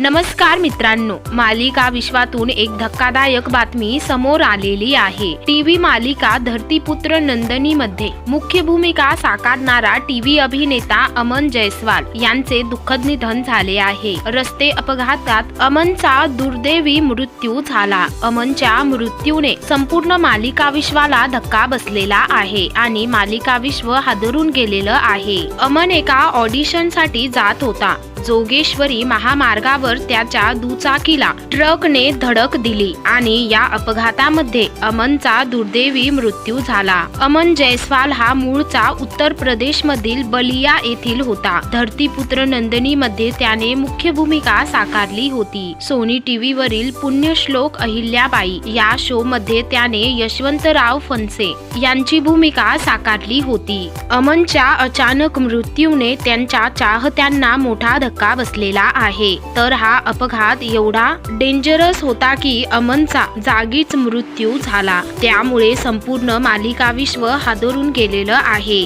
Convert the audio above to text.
नमस्कार मित्रांनो मालिका विश्वातून एक धक्कादायक बातमी समोर आलेली आहे. टीव्ही मालिका धरतीपुत्र नंदनी मध्ये मुख्य भूमिका साकारणारा टीव्ही अभिनेता अमन जयस्वाल यांचे दुःखद निधन झाले आहे. रस्ते अपघातात अमनचा दुर्दैवी मृत्यू झाला. अमनच्या मृत्यूने संपूर्ण मालिका विश्वाला धक्का बसलेला आहे आणि मालिका विश्व हादरून गेलेलं आहे. अमन एका ऑडिशनसाठी जात होता. जोगेश्वरी महामार्गावर त्याच्या दुचाकीला ट्रकने धडक दिली आणि या अपघातामध्ये अमनचा दुर्दैवी मृत्यू झाला. अमन जयस्वाल हा मूळचा उत्तर प्रदेश मधील बलिया येथील होता. धरतीपुत्र नंदनी मध्ये त्याने मुख्य भूमिका साकारली होती. सोनी टीव्ही वरील पुण्यश्लोक अहिल्याबाई या शो मध्ये त्याने यशवंतराव फनसे यांची भूमिका साकारली होती. अमनच्या अचानक मृत्यूने त्यांच्या चाहत्यांना मोठा धक्का धक्का बसलेला आहे. तर हा अपघात एवढा डेंजरस होता की अमनचा जागीच मृत्यू झाला. त्यामुळे संपूर्ण मालिका विश्व हादरून गेलेलं आहे.